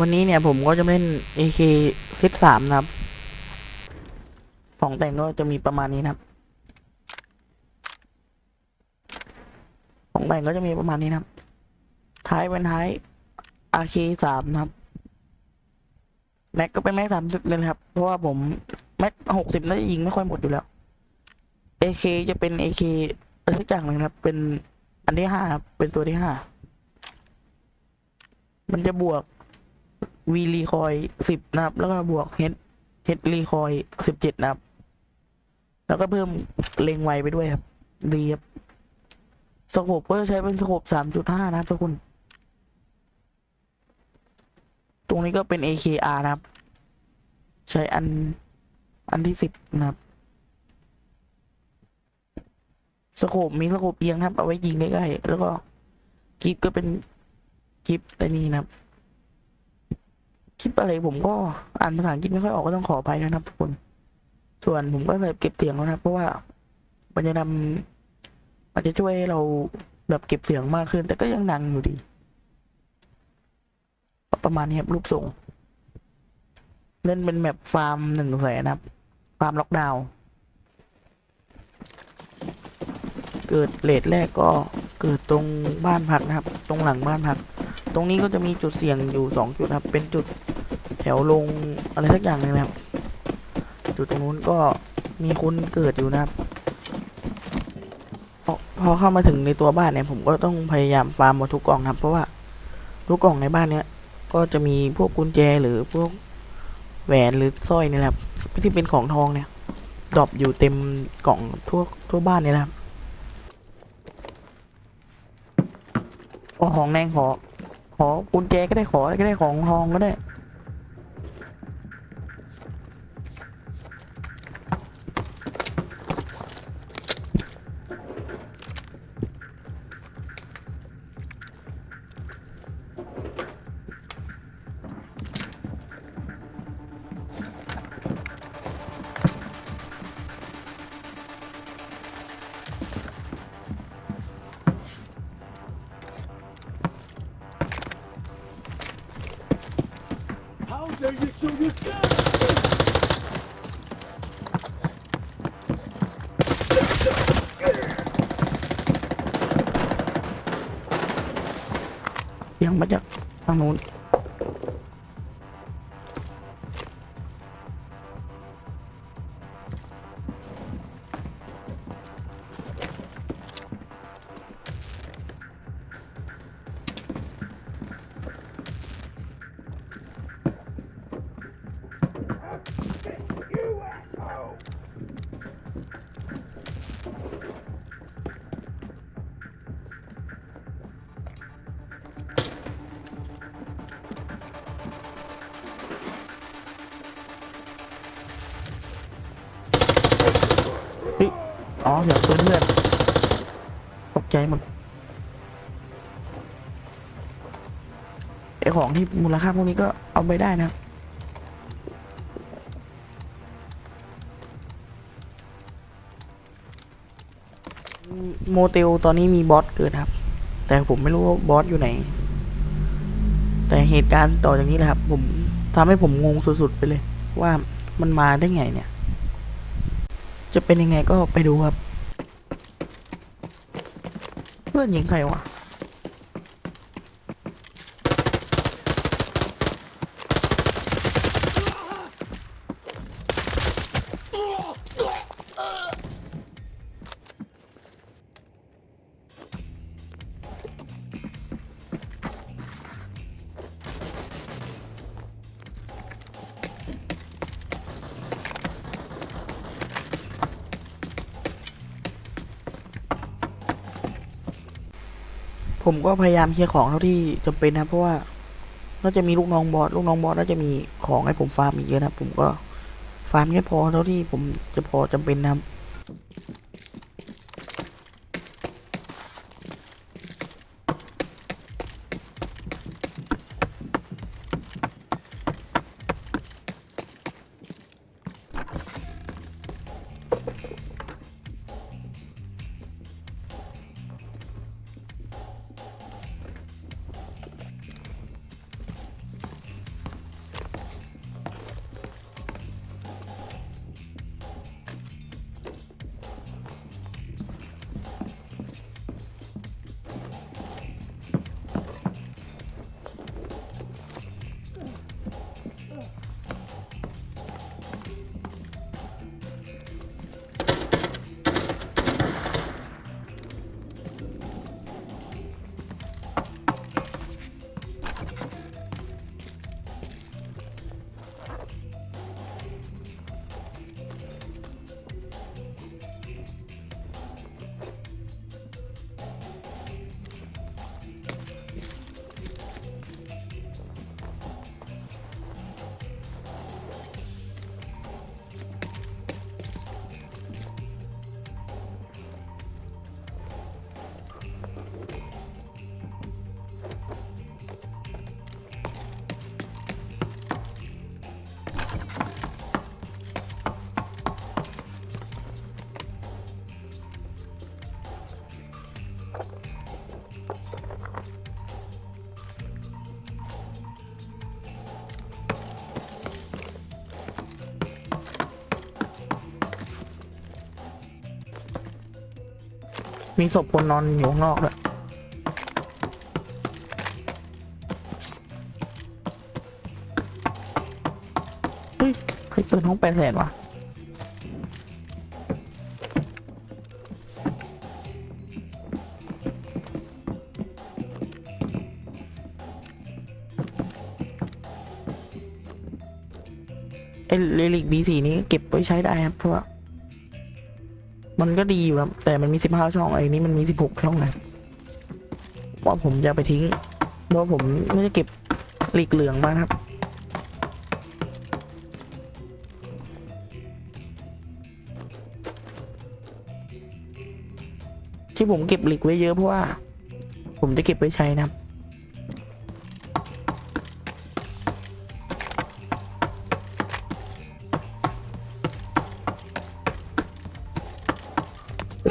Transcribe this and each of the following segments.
วันนี้เนี่ยผมก็จะเล่น AK ซิสามนะครับ ของแต่งก็จะมีประมาณนี้นะครับ ของแต่งก็จะมีประมาณนี้นะครับ ท้ายเป็นท้าย RK สามนะครับ แม็กก็เป็นแม็กสามสิบเลยครับ เพราะว่าผมแม็กหกสิบน่าจะยิงไม่ค่อยหมดอยู่แล้ว AK จะเป็น AK อะไรสักอย่างหนึ่งนะครับ เป็นอันที่ห้าครับเป็นตัวที่ห้า มันจะบวก วีรีคอยสิบนะครับ แล้วก็บวกเฮดเฮดรีคอยสิบเจ็ดนะครับ แล้วก็เพิ่มเลงไวไปด้วยครับ ดีครับสโคปก็จะใช้เป็นสโคปสามจุดห้านะครับทุกคน ตรงนี้ก็เป็น AKR นะครับ ใช้อันอันที่สิบนะครับสโคปมีสโคปเอียงนะครับ เอาไว้ยิงใกล้ๆแล้วก็กิฟก็เป็นกิฟแต่นี่นะครับ คลิปอะไรผมก็อ่านภาษาอังกฤษไม่ค่อยออกก็ต้องขออภัยนะครับทุกคน ส่วนผมก็เลยเก็บเสียงแล้วนะครับเพราะว่ามันจะทำมันจะช่วยให้เราแบบเก็บเสียงมากขึ้น แต่ก็ยังดังอยู่ดี ประมาณนี้ครับรูปทรงเล่นเป็นแมปฟาร์มหนึ่งแสนนะครับ ฟาร์มล็อกดาวน์เกิดเลทแรกก็เกิดตรงบ้านพักนะครับ ตรงหลังบ้านพัก ตรงนี้ก็จะมีจุดเสี่ยงอยู่สองจุดครับ เป็นจุดแถวลงอะไรสักอย่างนึงนะครับ จุดตรงนู้นก็มีคนเกิดอยู่นะครับ พอพอเข้ามาถึงในตัวบ้านเนี่ยผมก็ต้องพยายามฟาร์มหมดทุกกล่องนะครับ เพราะว่าทุกกล่องในบ้านเนี้ยก็จะมีพวกกุญแจหรือพวกแหวนหรือสร้อยนี่แหละครับที่เป็นของทองเนี่ยดรอปอยู่เต็มกล่องทั่วทั่วบ้านเนี่ยนะครับขอของแดงขอ ขอกุญแจก็ได้ขอก็ได้ของทองก็ได้ ยังมาจากทางนู้น เฮ้ยอ๋อเดี๋ยวปืนเพื่อนตกใจหมดไอของที่มูลค่าพวกนี้ก็เอาไปได้นะโมเตลตอนนี้มีบอสเกิดครับ แต่ผมไม่รู้ว่าบอสอยู่ไหน แต่เหตุการณ์ต่อจากนี้แหละครับ ผมทำให้ผมงงสุดๆไปเลย ว่ามันมาได้ไงเนี่ย จะเป็นยังไงก็ไปดูครับ เพื่อนยิงใครวะ ผมก็พยายามเคลียร์ของเท่าที่จำเป็นนะเพราะว่าน่าจะมีลูกน้องบอสลูกน้องบอสน่าจะมีของให้ผมฟาร์มอีกเยอะนะผมก็ฟาร์มแค่พอเท่าที่ผมจะพอจำเป็นนะครับ มีศพคนนอนอยู่ข้างนอกด้วยเฮ้ยใครเปิดห้องแปดแสนวะไอเลลิกบีสีนี้เก็บไว้ใช้ได้ครับเพราะว่า มันก็ดีอยู่ครับ แต่มันมีสิบห้าช่องไอ้นี้มันมีสิบหกช่องนะว่าผมจะไปทิ้งเพราะผมไม่ได้เก็บหลีกเหลืองมาครับ ที่ผมเก็บหลีกไว้เยอะเพราะว่า ผมจะเก็บไว้ใช้นะครับ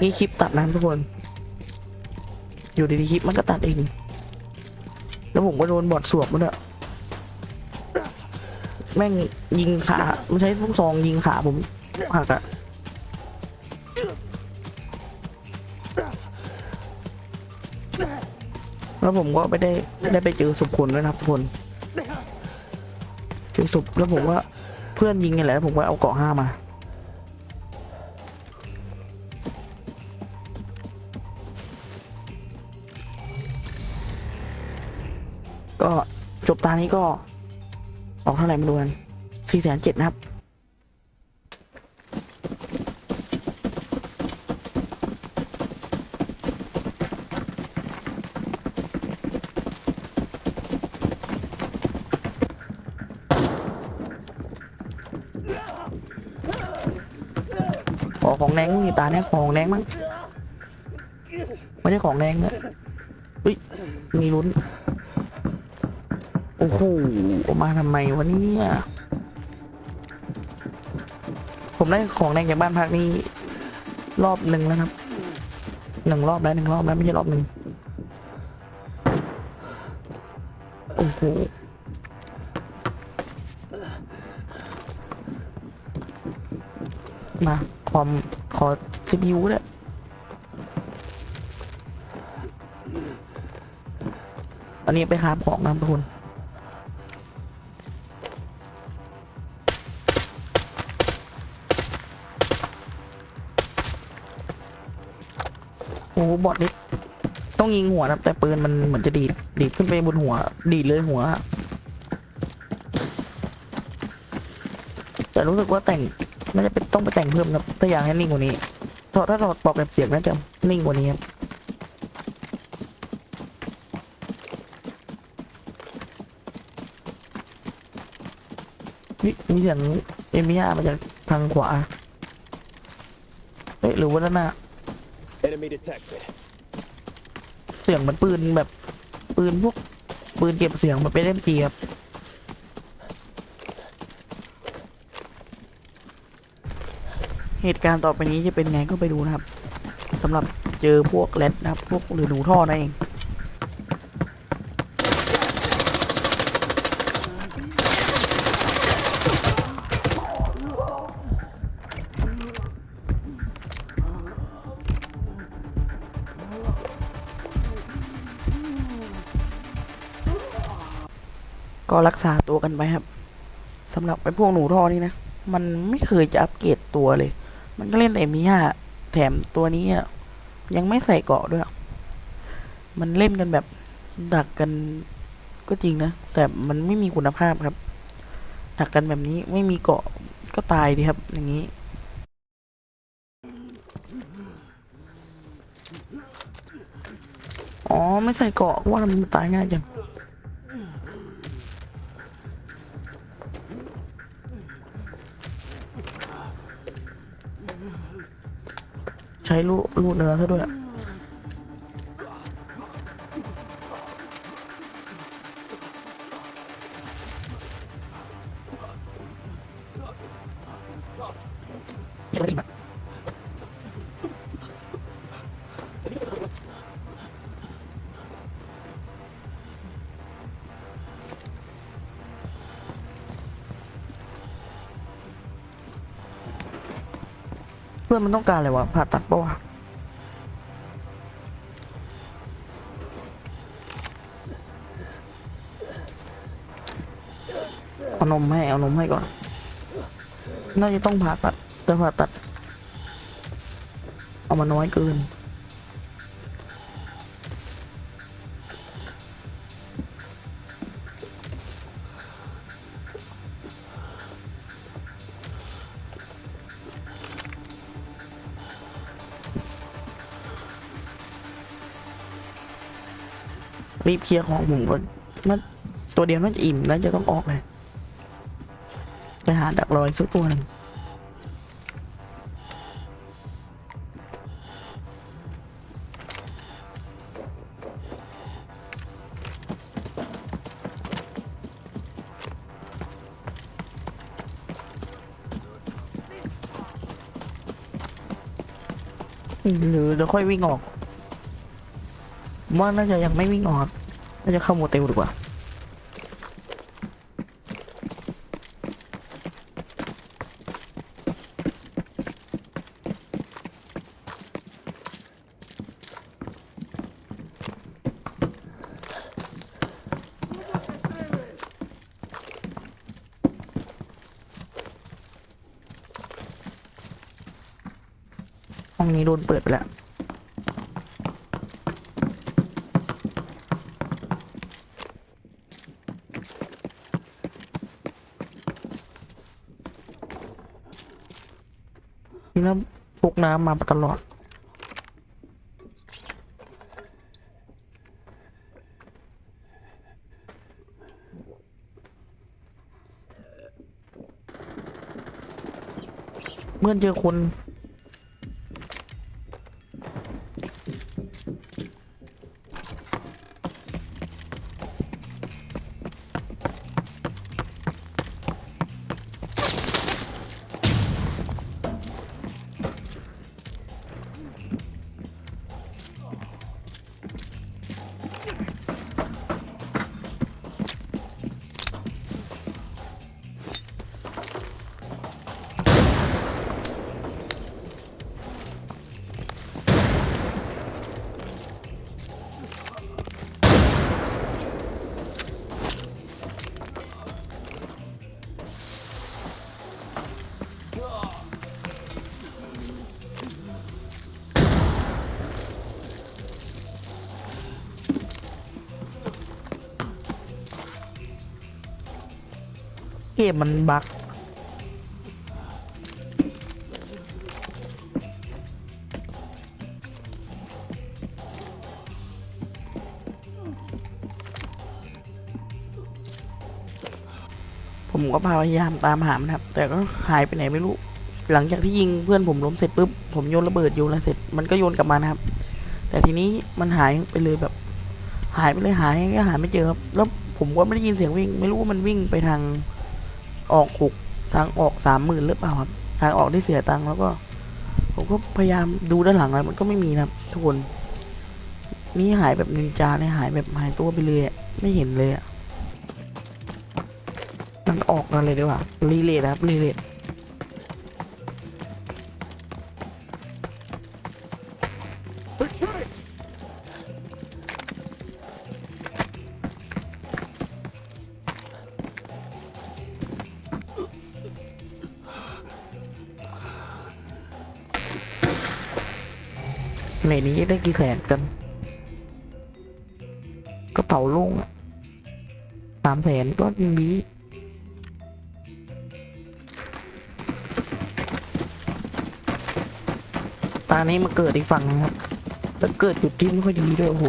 นี่คลิปตัดนะทุกคน อยู่ดีๆคลิปมันก็ตัดเอง แล้วผมก็โดนบอดสวบมันอะแม่งยิงขา มันใช้ลูกซองยิงขาผมหักอะแล้วผมก็ไม่ได้ไม่ได้ไปเจอศพคนด้วยนะครับทุกคนเจอศพแล้วผมว่าเพื่อนยิงไงแหละแล้วผมก็เอาเกาะห้ามา ก็จบตานี้ก็ ออกเท่าไหร่ม่รู้กันสี่แสนเจ็ดนะครับ ขอของแดงนี่ตาเนี้ยของแดงมั้งไม่ใช่ของแดงนะเฮ้ยมีลุ้น โอ้โหมาทำไมวะเนี่ยผมได้ของแดงจากบ้านพักนี่รอบหนึ่งแล้วครับหนึ่งรอบแล้วหนึ่งรอบแล้วไม่ใช่รอบหนึ่งโอ้โหมาคอมขอ CPU ด้วยอันนี้ไปหาของนะทุกคน อ้โหบอดนี่ต้องยิงหัวนะแต่ปืนมันเหมือนจะดีดดีดขึ้นไปบนหัว ดีดเลยหัว แต่รู้สึกว่าแต่งน่าจะเป็นต้องไปแต่งเพิ่มครับถ้าอยากให้นิ่งกว่านี้เพราถ้าเราปรับแบบเสียงน่าจะนิ่งกว่านี้ครับนี่มีเสียงเอมิยามาจากทางขวาเอ๊ะหรือว่าด้านหน้า Enemy detected. เสียงเหมันปืนแบบ ปืนพวกปืนเก็บเสียงมันเป็นเล่มจีครับเหตุการณ์ต่อไปนี้จะเป็นไงก็ไปดูนะครับสำหรับเจอพวกแรดนะครับ พวกหรือหนูท่อนั่นเอง รักษาตัวกันไปครับสำหรับไอ้พวกหนูท่อนี่นะ มันไม่เคยจะอัปเกรดตัวเลย มันก็เล่นแต่มีห้าแถมตัวนี้อะยังไม่ใส่เกาะด้วย มันเล่นกันแบบดักกันก็จริงนะ แต่มันไม่มีคุณภาพครับ ดักกันแบบนี้ไม่มีเกาะก็ตายดีครับ อย่างนี้ อ๋อ ไม่ใส่เกาะเพราะว่ามันตายง่ายจัง ใช้ลูกลูกเนื้อซะด้วย อนมันต้องการอะไรวะผ่าตัดปะวะเอานมให้เอานมให้ก่อน น่าจะต้องผ่าตัดจะผ่าตัด เอามาน้อยเกิน รีบเคลียร์ของผมก่อนมันตัวเดียวน่าจะอิ่มน่าจะต้องออกเลยไปหาดักรอยสักตัวหนึ่งหรือเดี๋ยวค่อยวิ่งออกมว่าน่าจะยังไม่วิ่งออก น่าจะเข้าโมเตลดีกว่าห้องนี้โดนเปิดไปแล้ว นี่แล้วพก น้ำมาตลอด เมื่อเจอคน เกมมันบั๊กผมก็พยายามตามหามันครับ แต่ก็หายไปไหนไม่รู้ หลังจากที่ยิงเพื่อนผมล้มเสร็จปุ๊บ ผมโยนระเบิดโยนอะไรเสร็จ มันก็โยนกลับมานะครับ แต่ทีนี้มันหายไปเลยแบบ หายไปเลยหายก็หาไม่เจอครับ แล้วผมก็ไม่ได้ยินเสียงวิ่ง ไม่รู้ว่ามันวิ่งไปทาง ออกหกทางออกสามหมื่นหรือเปล่าครับ ทางออกที่เสียตังค์แล้วก็ ผมก็พยายามดูด้านหลังแล้วมันก็ไม่มีนะครับ ทุกคน นี่หายแบบนินจาเนี่ยหายแบบหายตัวไปเลยไม่เห็นเลยอะทางออกกันเลยดีกว่ารีเลทครับรีเลท ในนี้ได้กี่แสนกันกระเป๋าล่งสามแสนก็มีตานี้มาเกิดอีกฝั่งนะครับ แล้วเกิดจุดที่ไม่ค่อยดีด้วยโอ้โห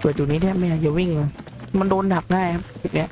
เกิดจุดนี้แทบไม่อยากจะวิ่งเลยมันโดนดักง่ายครับจุดเนี้ย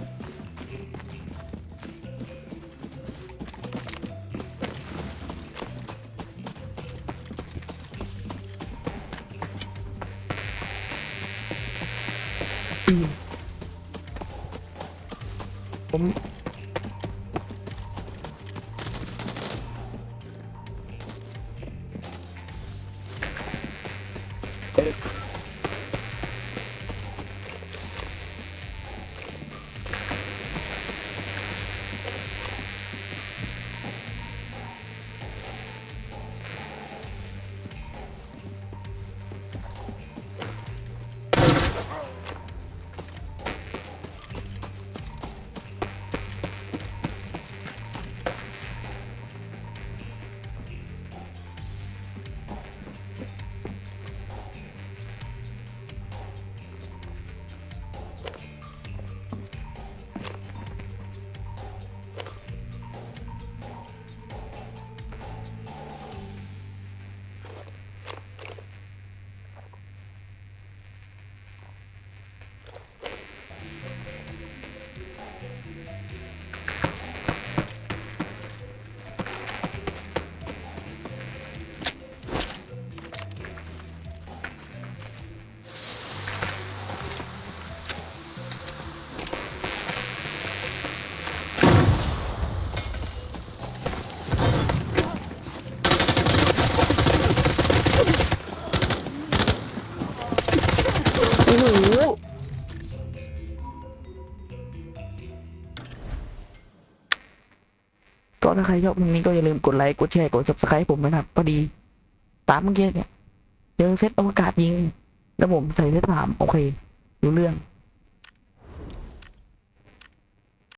ครชอบคลิปนี้ก็อย่าลืมกดไลค์ กดแชร์ กด subscribe ผมนะครับพอดี ตามเมื่อกี้เนี่ยเจอเซตอวกาศยิง แล้วผมใส่เซตสามโอเค รู้เรื่อง